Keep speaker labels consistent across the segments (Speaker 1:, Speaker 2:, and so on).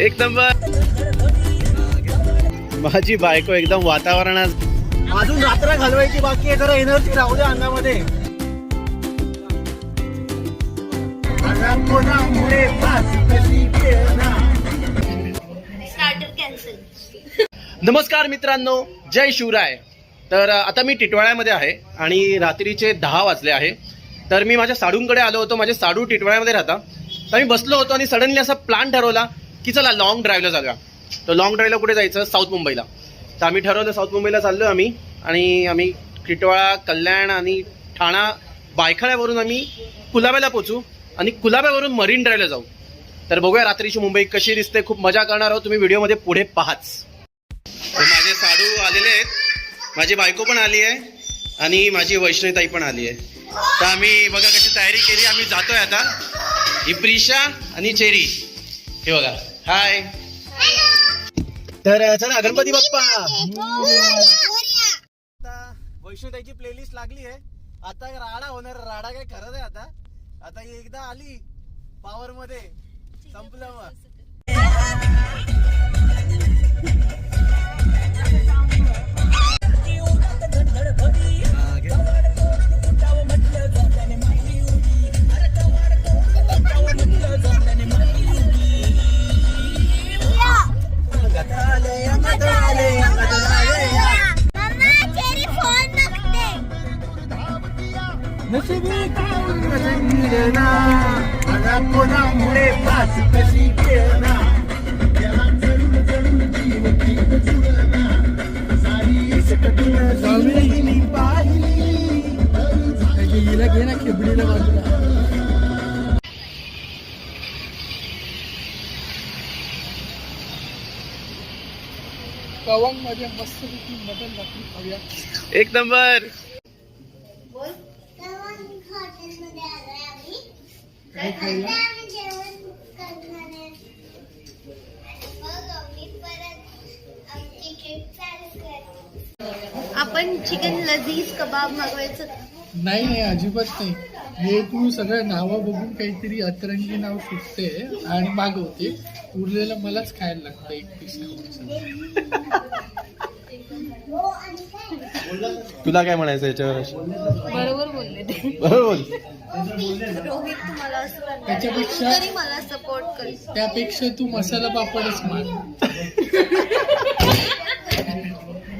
Speaker 1: एक नंबर. माझी बायको एकदम वातावरणात
Speaker 2: अजून रात्र घालवायची बाकी आहे जरा एनर्जी राहू द्या अंगामध्ये.
Speaker 1: नमस्कार मित्रांनो जय शिवराय. तर आता मी टिटवाळ्यामध्ये आहे आणि रात्रीचे दहा वाजले आहे. तर मी माझ्या साडूंकडे आलो होतो माझे साडू टिटवाळ्यामध्ये राहता तर मी बसलो होतो आणि सडनली असा प्लॅन ठरवला की चला लॉंग ड्राईव्हला जाऊया. तर लॉंग ड्राईव्हला कुठे जायचं? साऊथ मुंबईला तर आम्ही ठरवलं साऊथ मुंबईला चाललो आम्ही. आणि आम्ही टिटवाळा कल्याण आणि ठाणा बायखाळ्यावरून आम्ही कुलाब्याला पोचू आणि कुलाब्यावरून मरीन ड्राईव्हला जाऊ. तर बघूया रात्रीची मुंबई कशी दिसते. खूप मजा करणार आहोत. तुम्ही व्हिडिओमध्ये पुढे पाहाच. माझे साडू आलेले आहेत. माझी बायको पण आली आहे. आणि माझी वैष्णवीताई पण आली आहे. तर आम्ही बघा कशी तयारी केली. आम्ही जातोय आता. ही प्रिशा आणि चेरी. हे बघा. हाय तर चला गणपती बाप्पा. आता वैष्णवीताईची प्लेलिस्ट लागली आहे. आता राडा होणार राडा काय खरं आहे आता. आता एकदा आली पॉवर मध्ये संपलं मग.
Speaker 2: कवंगमध्ये मस्त मटन भाकरी खाऊया.
Speaker 1: एक नंबर.
Speaker 2: काय खाऊया?
Speaker 3: आपण चिकन लजीज कबाब मागवायचं.
Speaker 2: नाही नाही अजिबात नाही. हे तू सगळं नावं बघून काहीतरी अतरंगी नाव सुटते आणि मागवते. उरलेलं मलाच खायला लागतं एक पीस
Speaker 1: तुला काय म्हणायचं याच्यावर?
Speaker 3: बरोबर बोलले ते.
Speaker 1: बरोबर बोल.
Speaker 3: रोहित तुम्हाला असं करणार
Speaker 2: त्याच्यापेक्षा
Speaker 3: तरी मला सपोर्ट कर.
Speaker 2: त्यापेक्षा तू मसाला पापडच माग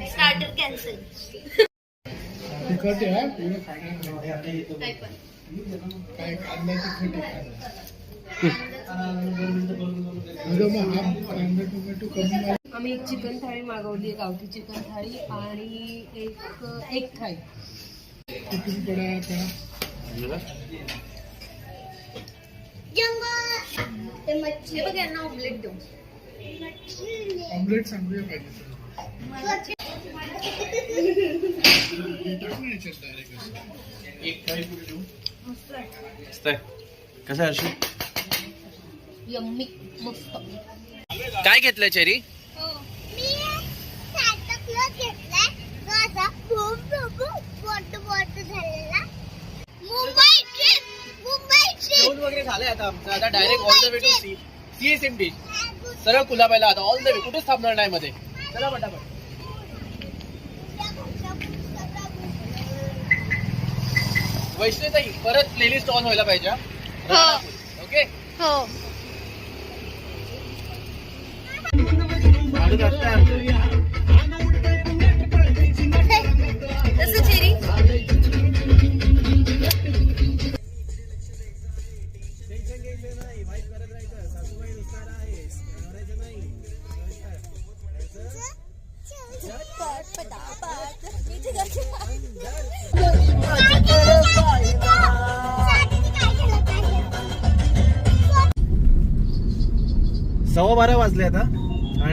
Speaker 3: स्टार्टर कॅन्सल
Speaker 2: तिखट आहे हा? पुढे खाणार नाही.
Speaker 3: काय पण.
Speaker 2: काय हा.
Speaker 4: आम्ही एक चिकन थाळी मागवली गावठी चिकन थाळी आणि एक एक थाळी
Speaker 2: कुठून पडा आता
Speaker 3: ऑमलेट देऊ
Speaker 2: ऑमलेट सांगूया पाहिजे. हे. एक थाळी पुढे ठेवू.
Speaker 1: मस्त आहे. कसं हर्षू
Speaker 4: यम्मी मस्त.
Speaker 1: काय घेतलंय चेरी? वगैरे झालंय आता आमचं. आता direct all the way to C CSMT सरळ कुलाबायला आता ऑल द वे कुठेच थांबणार नाही मध्ये. चला पटापट. वैष्णवताई परत प्लेलिस्ट ऑन व्हायला पाहिजे हा? ओके
Speaker 3: हो.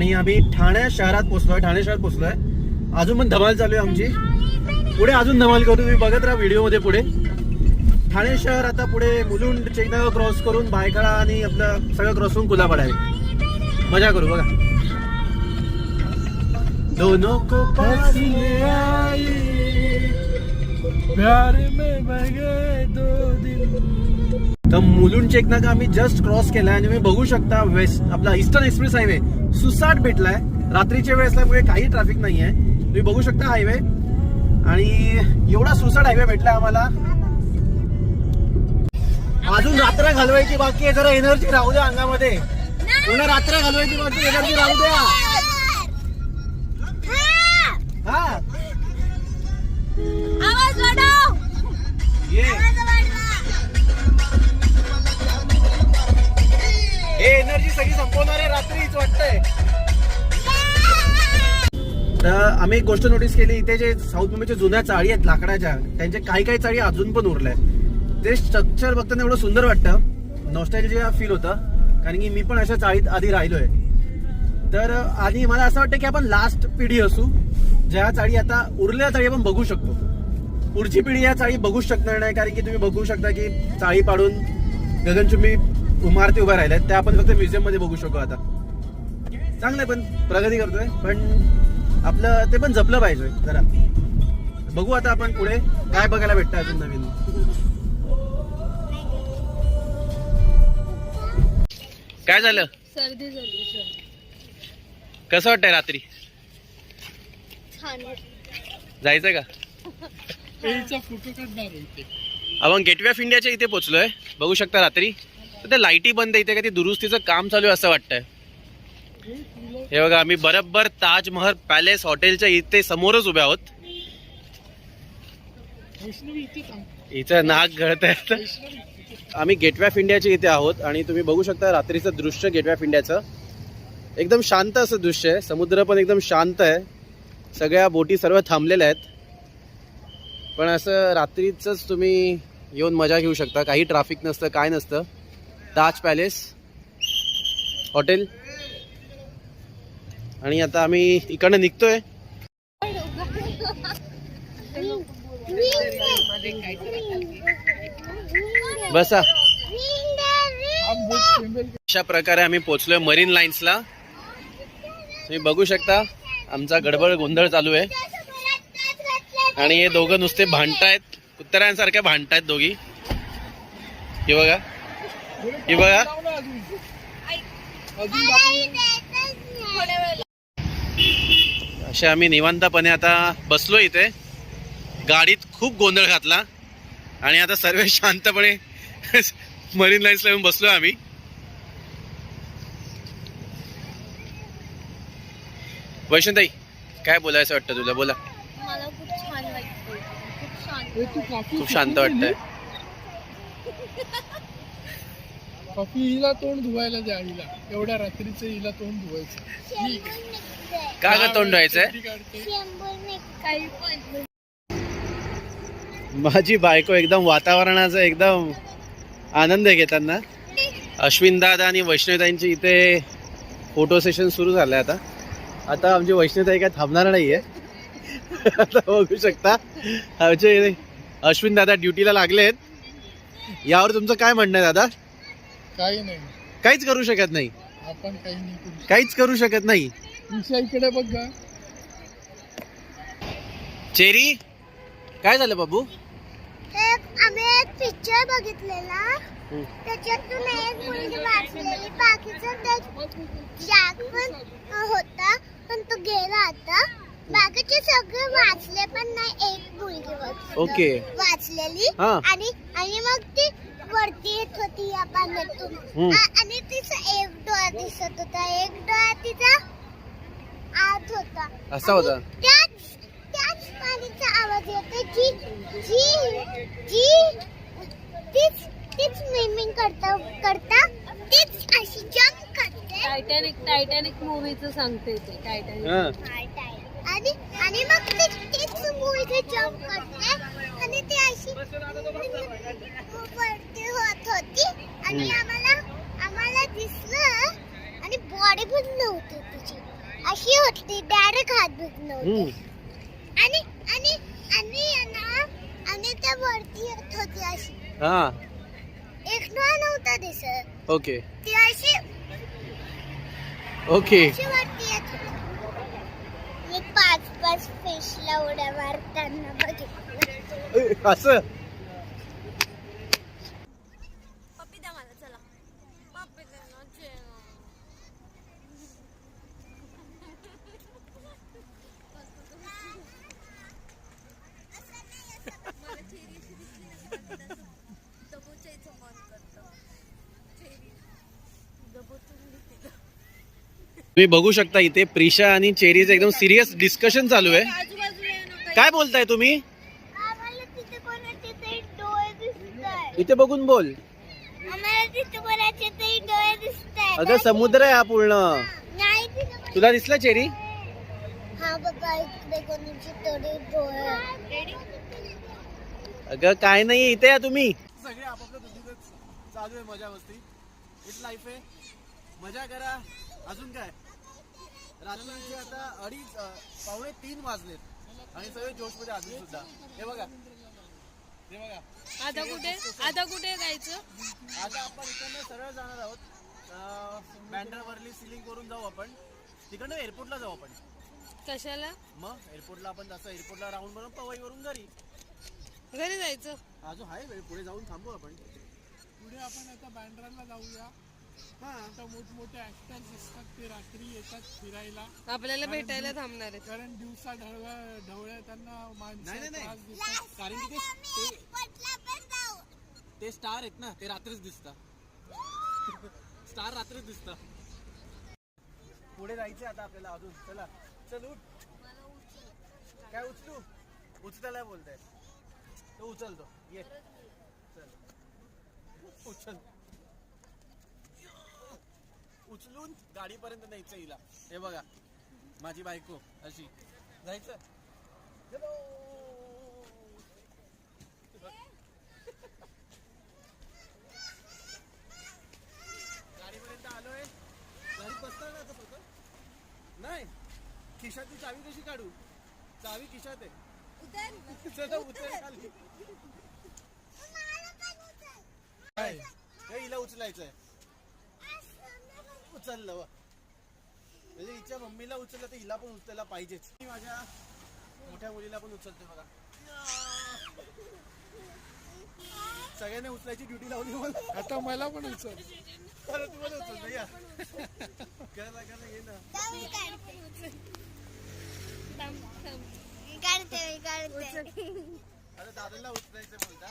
Speaker 1: आणि आम्ही ठाणे शहरात पोचलोय ठाणे शहरात पोचलोय. अजून पण धमाल चालू आहे आमची. पुढे अजून धमाल करू तुम्ही बघत राहा व्हिडिओमध्ये पुढे. ठाणे शहर आता पुढे मुलुंड चैनगाव क्रॉस करून बायकाळा आणि आपलं सगळं क्रॉस करून कुलाबड आहे. मजा करू बघा. दोनों को पास ले आई.
Speaker 2: प्यार में दो दिन.
Speaker 1: तर मुलुंड चेक नाका आम्ही जस्ट क्रॉस केलाय आणि तुम्ही बघू शकता वेस्ट आपला ईस्टर्न एक्सप्रेस हायवे सुसाट भेटलाय. रात्रीच्या वेळ असल्यामुळे काही ट्रॅफिक नाहीये. तुम्ही बघू शकता हायवे आणि एवढा सुसाट हायवे भेटला आम्हाला. अजून रात्र घालवायची बाकी आहे जरा एनर्जी राहू द्या अंगामध्ये. पूर्ण रात्र घालवायची बाकी एनर्जी राहू द्या. हा. ये. हे एनर्जी सगळी संपवणार आहे रात्रीच वाटतंय. तर आम्ही एक गोष्ट नोटीस केली इथे जे साऊथ मुंबईच्या जुन्या चाळी आहेत लाकडाच्या त्यांच्या काही काही चाळी अजून पण उरल्या ते स्ट्रक्चर बघताना एवढं सुंदर वाटतं नॉस्टॅल्जिया फील होतं कारण की मी पण अशा चाळीत आधी राहिलोय. तर आणि मला असं वाटतं की आपण लास्ट पिढी असू ज्या चाळी आता उरलेल्या चाळी आपण बघू शकतो. पुढची पिढी या चाळी बघूच शकणार नाही कारण की तुम्ही बघू शकता की चाळी पाडून गगनचुंबी इमारती उभ्या राहिल्या आहेत. त्या आपण फक्त म्युझियममध्ये बघू शकू आता. चांगलं पण प्रगती करतोय. पण आपलं ते पण जपलं पाहिजे जरा. बघू आता आपण पुढे काय बघायला भेटतं अजून नवीन. काय झालं?
Speaker 4: सर्दी झाली सर्दी
Speaker 1: कसं वाटतंय रात्री?
Speaker 3: छान
Speaker 1: जायचंय का?
Speaker 2: फोटो काढणार
Speaker 1: आपण गेटवे ऑफ इंडियाच्या इथे पोहोचलोय बघू शकता रात्री. तर त्या लाईटी बंद आहे इथे का ती दुरुस्तीचं काम चालू आहे असं वाटतंय. हे बघा आम्ही बरोबर ताजमहल पॅलेस हॉटेलच्या इथे समोरच उभे आहोत.
Speaker 2: इथे
Speaker 1: नाक गळत आहे
Speaker 2: वैष्णवी
Speaker 1: आम्ही गेटवे ऑफ इंडियाच्या इथे आहोत आणि तुम्ही बघू शकता रात्रीचं दृश्य गेटवे ऑफ इंडियाचं एकदम शांत असं दृश्य आहे. समुद्र पण एकदम शांत आहे. सगळ्या बोटी सर्व थांबलेल्या आहेत. पण असं रात्रीचंच तुम्ही येऊन मजा घेऊ शकता. काही ट्रॅफिक नसतं काय नसतं. Taj palace hotel. आणि आता आम्ही इकडनं निघतोय. बसा. अशा प्रकारे आम्ही पोचलोय मरीन लाईन्सला. तुम्ही बघू शकता आमचा गडबड गोंधळ चालू आहे. आणि हे दोघं नुसते भांडतायत. कुत्र्यांसारख्या भांडतायत दोघी. हे बघा. हे बघा. असे आम्ही निवांतपणे आता बसलो इथे. गाडीत खूप गोंधळ घातला. आणि आता सर्व शांतपणे मरीन लाईन्सला येऊन बसलोय आम्ही. वैष्णताई काय बोलायचं वाटतं तुला? बोला.
Speaker 3: खूप वाटतं शांत
Speaker 2: ए, तू कॉफी
Speaker 1: खूप शांत वाटतंय.
Speaker 2: कॉफी हिला तोंड धुवायला द्या हिला. एवढ्या रात्रीचं हिला तोंड धुवायचं.
Speaker 1: का ग तोंड धुवायचंय?
Speaker 3: पण.
Speaker 1: माझी बायको एकदम वातावरणाचा एकदम आनंद घेताना. अश्विन दादा आणि वैष्णवताईंची इथे फोटो सेशन सुरू झालंय आता. आता आमची वैष्णवताई काय थांबणार नाहीये. आता बघू शकता. आमचे अश्विन दादा ड्युटीला लागलेत. यावर तुमचं काय म्हणणं आहे दादा?
Speaker 2: काही नाही
Speaker 1: काहीच करू शकत नाही
Speaker 2: आपण काही नाही करू शकत.
Speaker 1: काहीच करू शकत नाही
Speaker 2: तुमच्या इकडे बघ गा
Speaker 1: चेरी काय झालं बाबू
Speaker 5: एक आम्ही एक पिक्चर बघितलेला
Speaker 1: हम्म.
Speaker 5: त्याच्यातून एक मुलगी वाचलेली बाकीचं ते जॅक पण होता पण तो गेला आता बाकीचे सगळे वाचले पण नाही एक मुलगी वाचली.
Speaker 1: ओके.
Speaker 5: वाचलेली
Speaker 1: हा.
Speaker 5: आणि मग ती वरती येत होती या पाण्यातून
Speaker 1: हम्म.
Speaker 5: आणि तिचा एक डोळा दिसत होता. एक डोळा तिचा आत होता.
Speaker 1: असा होता?
Speaker 5: आणि त्याच त्याच पाणीचा आवाज येतो जी जी जी तीच तीच मिमिंग करता करता तीच अशी जम्प करते.
Speaker 4: टायटॅनिक टायटॅनिक मूवीचं सांगते ते टायटॅनिक
Speaker 1: हा.
Speaker 5: आणि आणि मग ती तीच मुलगी जम्प करते आणि ती अशी वरती होत होती आणि. आम्हाला आम्हाला दिसलं आणि बॉडी पण नव्हती तिची. अशी होती डायरेक्ट हात नव्हते.
Speaker 1: हम्म.
Speaker 5: आणि आणि आणि ना आणि त्या वरती येत होती अशी.
Speaker 1: हा.
Speaker 5: एक डोळा नव्हता दिसत.
Speaker 1: ओके.
Speaker 5: ती अशी
Speaker 1: ओके.
Speaker 5: अशी वरती येत होती. मी पाच पाच फिशला उड्या मारताना बघितलं.
Speaker 1: असं? तुम्ही बघू शकता इथे प्रिशा आणि चेरीचं एकदम सिरियस डिस्कशन चालू आहे. काय बोलताय तुम्ही? इथे बघून बोल. अगं समुद्र आहे हा पूर्ण. तुला दिसला चेरी?
Speaker 5: हा
Speaker 1: अगं काय नाही इथे या तुम्ही. सगळे आपापल्या दुसरीच चालू आहे मजा मस्ती. इट लाईफ आहे. मजा करा. अजून काय? रात्रीचे आता अडीच पावणे तीन वाजलेत. आणि सगळे जोशमध्ये अजून सुद्धा. हे बघा. हे बघा.
Speaker 4: आता कुठे? आता कुठे जायचं?
Speaker 1: आता आपण इकडनं सरळ जाणार आहोत. बँड्रावरली सिलिंग करून जाऊ आपण. तिकडनं एअरपोर्टला जाऊ आपण.
Speaker 4: कशाला?
Speaker 1: मग एअरपोर्टला आपण जसं एअरपोर्टला राऊंड मारून पवईवरून घरी.
Speaker 4: घरी जायचं?
Speaker 1: अजून आहे वेळ पुढे जाऊन थांबू आपण.
Speaker 2: पुढे आपण आता बँड्राला जाऊया. आता मोठमोठे ऍक्टर्स दिसतात ते रात्री येतात फिरायला.
Speaker 4: आपल्याला भेटायला थांबणार आहेत.
Speaker 2: कारण दिवसा ढवळ्या ढवळ्या त्यांना
Speaker 1: नाही,
Speaker 2: माणसं
Speaker 1: नाही, नाही.
Speaker 2: त्रास देतात.
Speaker 1: कारण की ते- ते ते स्टार आहेत ना ते रात्रीच दिसतात. स्टार रात्रीच दिसतात. पुढे जायचं आता आपल्याला अजून. चला चल उठ. काय उचलू? उचलायला बोलताय तो उचलतो. ये. चल. उचल. उचलून गाडीपर्यंत न्यायचं हिला. हे बघा माझी बायको अशी. जायचं? चलो गाडीपर्यंत आलोय. गाडी बसणार ना आता स्वतः नाही. खिशातली चावी कशी काढू? चावी खिशात आहे. चला उचल खाली. हिला उचलायचंय. उचललं. म्हणजे हिच्या मम्मीला उचललं तर हिला पण उचलायला पाहिजेच. मी माझ्या मोठ्या मुलीला पण उचलते बघा. सगळ्यांनी उचलायची ड्युटी लावली मला.
Speaker 2: आता मला पण उचल.
Speaker 1: अरे तुम्हाला उचलतो या. ये ना. अरे दादाला उचलायचं बोलता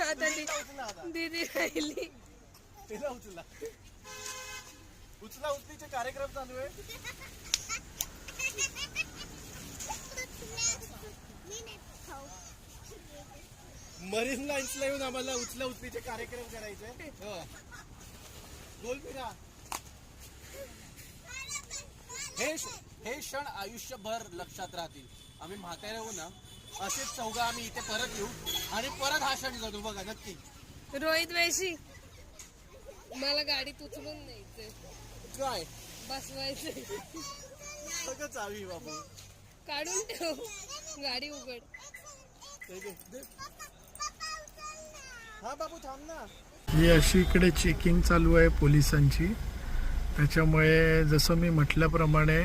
Speaker 4: आता दीदी राहिली.
Speaker 1: तिला उचला. उचला उचलीचे कार्यक्रम चालू आहे. मरीन लाईन्सला येऊन आम्हाला उचला उचलीचे कार्यक्रम करायचे. हो. बोल फिरा हे हे क्षण आयुष्यभर लक्षात राहतील. आम्ही म्हातारे होऊ ना असेच चौघा आम्ही इथे परत येऊ. आणि परत हा क्षण जगू बघा नक्की.
Speaker 4: रोहित वैशी मला गाडीत उचलून न्यायचंय.
Speaker 1: काय?
Speaker 4: बसवायचंय.
Speaker 1: सगळं चावी बाबू.
Speaker 4: काढून ठेव. गाडी उघड.
Speaker 1: दे. हा बाबू थांब ना.
Speaker 2: ही अशी इकडे चेकिंग चालू आहे पोलिसांची. त्याच्यामुळे जसं मी म्हटल्याप्रमाणे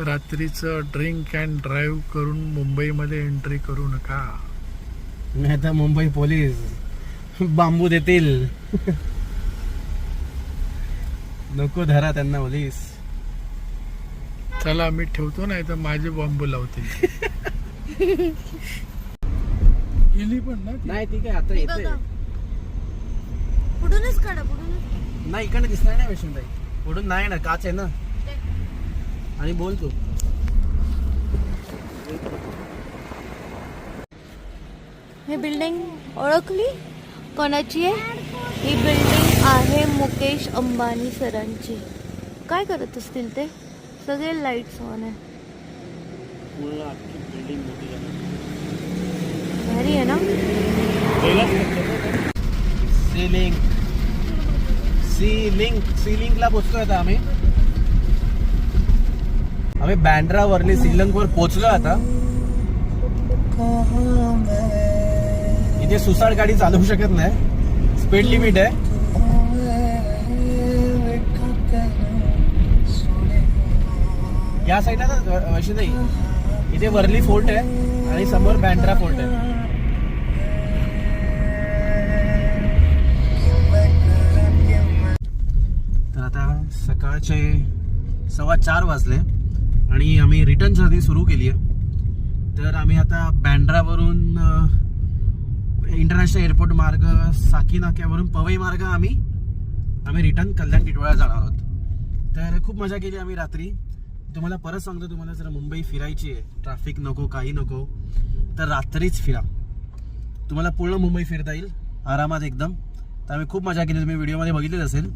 Speaker 2: रात्रीचं ड्रिंक अँड ड्राईव्ह करून मुंबईमध्ये एंट्री करू नका.
Speaker 1: नाही आता मुंबई पोलीस. बांबू देतील. नको धरा त्यांना पोलीस.
Speaker 2: चला मी ठेवतो नाही तर माझे बांबू लावतील. गेली पण ना ती?
Speaker 1: नाही ठीक आहे आता येते
Speaker 3: पुढूनच काढा पुढूनच
Speaker 1: नाही इकडे दिसणार नाही वैष्णताई पुढून नाही ना काच आहे ना. आणि बोल तू.
Speaker 3: ही बिल्डिंग ओळखली? कोणाची आहे? ही बिल्डिंग आहे मुकेश अंबानी सरांची. काय करत असतील ते? सगळे लाईट्स ऑन आहे. भारी आहे ना?
Speaker 1: सीलिंग सीलिंग सीलिंगला पोचतोय आता आम्ही. आम्ही बँड्रा वरली सिलिंग पोहोचलो आता. इथे सुसाड गाडी चालवू शकत नाही. स्पीड लिमिट आहे. या साईडला ना नाही. इथे वरली फोर्ट आहे आणि समोर बँड्रा फोर्ट आहे. तर आता सकाळचे सव्वा चार वाजले. आणि आम्ही रिटर्न जर्नी सुरू केली आहे. तर आम्ही आता बँड्रावरून इंटरनॅशनल एअरपोर्ट मार्ग साकीनाक्यावरून पवई मार्ग आम्ही आम्ही रिटर्न कल्याण टिटवाळा जाणार आहोत. तर खूप मजा केली आम्ही रात्री. तुम्हाला परत सांगतो तुम्हाला जर मुंबई फिरायची आहे. ट्रॅफिक नको काही नको. तर रात्रीच फिरा. तुम्हाला पूर्ण मुंबई फिरता येईल. आरामात एकदम. तर आम्ही खूप मजा केली. तुम्ही व्हिडिओमध्ये बघितलेच असेल.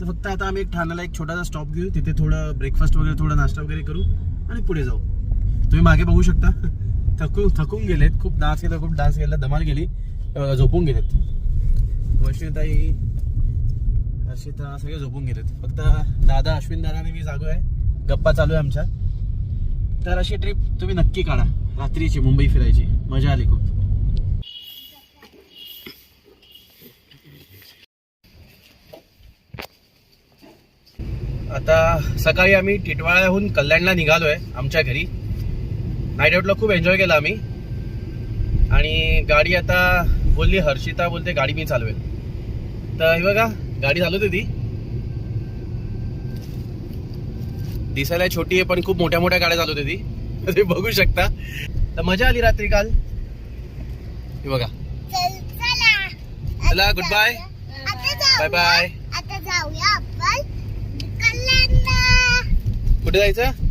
Speaker 1: तर फक्त आता आम्ही एक ठाण्याला एक छोटासा स्टॉप घेऊ तिथे थोडं ब्रेकफास्ट वगैरे थोडं नाश्ता वगैरे करू आणि पुढे जाऊ. तुम्ही मागे बघू शकता. थकून थकून गेलेत. खूप डान्स केला खूप डान्स केला धमाल गेली झोपून गेलेत. वशिताई हर्षिता सगळे झोपून गेलेत. फक्त दादा अश्विन दादाने मी जागो आहे. गप्पा चालू आहे आमच्या. तर अशी ट्रिप तुम्ही नक्की काढा. रात्रीची मुंबई फिरायची. मजा आली खूप. आता सकाळी आम्ही टिटवाळ्याहून कल्याणला निघालोय आमच्या घरी. नाईट आउटला खूप एन्जॉय केला आम्ही. आणि गाडी आता बोलली हर्षिता बोलते गाडी मी चालवेल तर हे बघा गाडी चालवते ती दिसायला छोटी आहे पण खूप मोठ्या मोठ्या गाड्या चालवते ती ते बघू शकता. तर मजा आली रात्री काल. हे बघा.
Speaker 5: चल
Speaker 1: गुड बाय बाय बाय
Speaker 5: आता जाऊया आपण कल्याणला
Speaker 1: कुठे जायचं?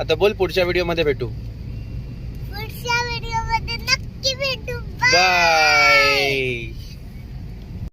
Speaker 1: आता बोल पुढच्या व्हिडिओमध्ये भेटू.
Speaker 5: पुढच्या व्हिडिओमध्ये नक्की भेटू.
Speaker 1: बाय.